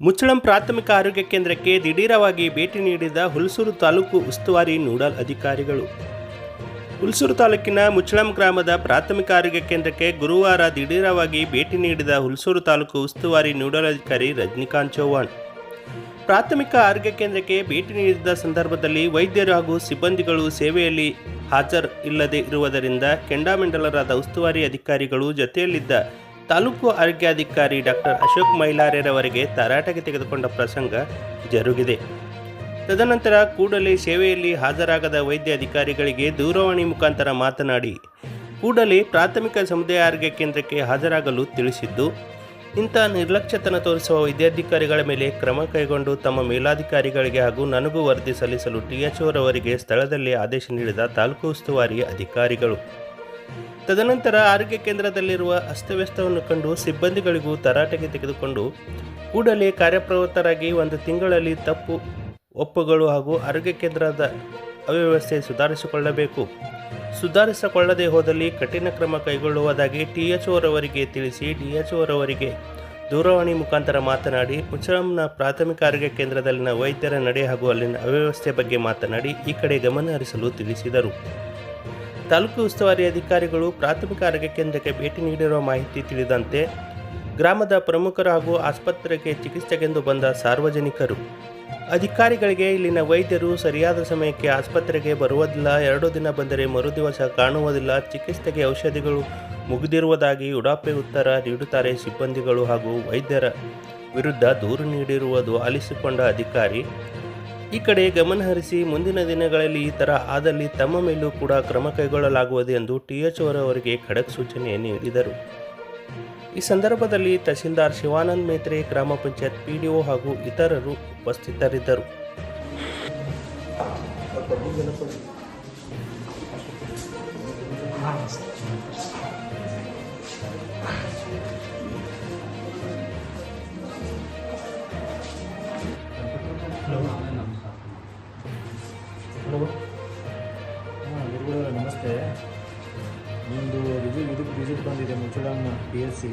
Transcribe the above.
ಮುಚ್ಚಳಂ ಪ್ರಾಥಮಿಕ ಆರೋಗ್ಯ ಕೇಂದ್ರಕ್ಕೆ ದಿಢೀರವಾಗಿ ಭೇಟಿ ನೀಡಿದ ಹುಲ್ಸೂರು ತಾಲೂಕು ಉಸ್ತುವಾರಿ ನೋಡಲ್ ಅಧಿಕಾರಿಗಳು. ಹುಲ್ಸೂರು ತಾಲೂಕಿನ ಮುಚ್ಚಳಂ ಗ್ರಾಮದ ಪ್ರಾಥಮಿಕ ಆರೋಗ್ಯ ಕೇಂದ್ರಕ್ಕೆ ಗುರುವಾರ ದಿಢೀರವಾಗಿ ಭೇಟಿ ನೀಡಿದ ಹುಲ್ಸೂರು ತಾಲೂಕು ಉಸ್ತುವಾರಿ ನೋಡಲ್ ಅಧಿಕಾರಿ ರಜನಿಕಾಂತ್ ಚೌಹಾಣ್. ಪ್ರಾಥಮಿಕ ಆರೋಗ್ಯ ಕೇಂದ್ರಕ್ಕೆ ಭೇಟಿ ನೀಡಿದ ಸಂದರ್ಭದಲ್ಲಿ ವೈದ್ಯರು ಹಾಗೂ ಸಿಬ್ಬಂದಿಗಳು ಸೇವೆಯಲ್ಲಿ ಹಾಜರ್ ಇಲ್ಲದೆ ಇರುವುದರಿಂದ ಕೆಂಡಾಮಂಡಲರಾದ ಉಸ್ತುವಾರಿ ಅಧಿಕಾರಿಗಳು ಜೊತೆಯಲ್ಲಿದ್ದ ತಾಲೂಕು ಆರೋಗ್ಯಾಧಿಕಾರಿ ಡಾಕ್ಟರ್ ಅಶೋಕ್ ಮೈಲಾರ್ಯರವರಿಗೆ ತರಾಟೆಗೆ ತೆಗೆದುಕೊಂಡ ಪ್ರಸಂಗ ಜರುಗಿದೆ. ತದನಂತರ ಕೂಡಲೇ ಸೇವೆಯಲ್ಲಿ ಹಾಜರಾಗದ ವೈದ್ಯ ಅಧಿಕಾರಿಗಳಿಗೆ ದೂರವಾಣಿ ಮುಖಾಂತರ ಮಾತನಾಡಿ, ಕೂಡಲೇ ಪ್ರಾಥಮಿಕ ಸಮುದಾಯ ಆರೋಗ್ಯ ಕೇಂದ್ರಕ್ಕೆ ಹಾಜರಾಗಲು ತಿಳಿಸಿದ್ದು, ಇಂಥ ನಿರ್ಲಕ್ಷ್ಯತನ ತೋರಿಸುವ ವೈದ್ಯಾಧಿಕಾರಿಗಳ ಮೇಲೆ ಕ್ರಮ ಕೈಗೊಂಡು ತಮ್ಮ ಮೇಲಾಧಿಕಾರಿಗಳಿಗೆ ಹಾಗೂ ನನಗೂ ವರದಿ ಸಲ್ಲಿಸಲು ಟಿಎಚ್ಒರವರಿಗೆ ಸ್ಥಳದಲ್ಲಿ ಆದೇಶ ನೀಡಿದ ತಾಲೂಕು ಉಸ್ತುವಾರಿ ಅಧಿಕಾರಿಗಳು. ತದನಂತರ ಆರೋಗ್ಯ ಕೇಂದ್ರದಲ್ಲಿರುವ ಅಸ್ತವ್ಯಸ್ತವನ್ನು ಕಂಡು ಸಿಬ್ಬಂದಿಗಳಿಗೂ ತರಾಟೆಗೆ ತೆಗೆದುಕೊಂಡು ಕೂಡಲೇ ಕಾರ್ಯಪ್ರವೃತ್ತರಾಗಿ ಒಂದು ತಿಂಗಳಲ್ಲಿ ತಪ್ಪು ಒಪ್ಪುಗಳು ಹಾಗೂ ಆರೋಗ್ಯ ಕೇಂದ್ರದ ಅವ್ಯವಸ್ಥೆ ಸುಧಾರಿಸಿಕೊಳ್ಳಬೇಕು. ಸುಧಾರಿಸಿಕೊಳ್ಳದೆ ಹೋದಲ್ಲಿ ಕಠಿಣ ಕ್ರಮ ಕೈಗೊಳ್ಳುವುದಾಗಿ ಟಿಎಚ್ಒರವರಿಗೆ ತಿಳಿಸಿ ಡಿಎಚ್ಒರವರಿಗೆ ದೂರವಾಣಿ ಮುಖಾಂತರ ಮಾತನಾಡಿ, ಮುಚ್ಚಳಂನ ಪ್ರಾಥಮಿಕ ಆರೋಗ್ಯ ಕೇಂದ್ರದಲ್ಲಿನ ವೈದ್ಯರ ನಡೆ ಹಾಗೂ ಅಲ್ಲಿನ ಅವ್ಯವಸ್ಥೆ ಬಗ್ಗೆ ಮಾತನಾಡಿ ಈ ಕಡೆ ಗಮನ ಹರಿಸಲು ತಿಳಿಸಿದರು. ತಾಲೂಕು ಉಸ್ತುವಾರಿ ಅಧಿಕಾರಿಗಳು ಪ್ರಾಥಮಿಕ ಆರೋಗ್ಯ ಕೇಂದ್ರಕ್ಕೆ ಭೇಟಿ ನೀಡಿರುವ ಮಾಹಿತಿ ತಿಳಿದಂತೆ ಗ್ರಾಮದ ಪ್ರಮುಖರು ಹಾಗೂ ಆಸ್ಪತ್ರೆಗೆ ಚಿಕಿತ್ಸೆಗೆಂದು ಬಂದ ಸಾರ್ವಜನಿಕರು, ಅಧಿಕಾರಿಗಳಿಗೆ ಇಲ್ಲಿನ ವೈದ್ಯರು ಸರಿಯಾದ ಸಮಯಕ್ಕೆ ಆಸ್ಪತ್ರೆಗೆ ಬರುವುದಿಲ್ಲ, ಎರಡು ದಿನ ಬಂದರೆ ಮರುದಿವಸ ಕಾಣುವುದಿಲ್ಲ, ಚಿಕಿತ್ಸೆಗೆ ಔಷಧಿಗಳು ಮುಗಿದಿರುವುದಾಗಿ ಉಡಾಪೆ ಉತ್ತರ ನೀಡುತ್ತಾರೆ ಸಿಬ್ಬಂದಿಗಳು ಹಾಗೂ ವೈದ್ಯರ ವಿರುದ್ಧ ದೂರು ನೀಡಿರುವುದು ಆಲಿಸಿಕೊಂಡ ಅಧಿಕಾರಿ ಈ ಕಡೆ ಗಮನ ಹರಿಸಿ ಮುಂದಿನ ದಿನಗಳಲ್ಲಿ ಈ ಥರ ಆದಲ್ಲಿ ತಮ್ಮ ಮೇಲೂ ಕೂಡ ಕ್ರಮ ಕೈಗೊಳ್ಳಲಾಗುವುದು ಎಂದು ಟಿಎಚ್ಒರವರಿಗೆ ಖಡಕ್ ಸೂಚನೆ ನೀಡಿದರು. ಈ ಸಂದರ್ಭದಲ್ಲಿ ತಹಸೀಲ್ದಾರ್ ಶಿವಾನಂದ್ ಮೇತ್ರೆ, ಗ್ರಾಮ ಪಂಚಾಯತ್ ಪಿಡಿಒ ಹಾಗೂ ಇತರರು ಉಪಸ್ಥಿತರಿದ್ದರು. ನಮಸ್ತೆ ನಿಮ್ಮದು ವಿಸಿಟ್ ಇದಕ್ಕೆ ವಿಸಿಟ್ ಬಂದಿದೆ ಮುಚ್ಚಳಂ ಪಿ ಎಸ್ ಸಿ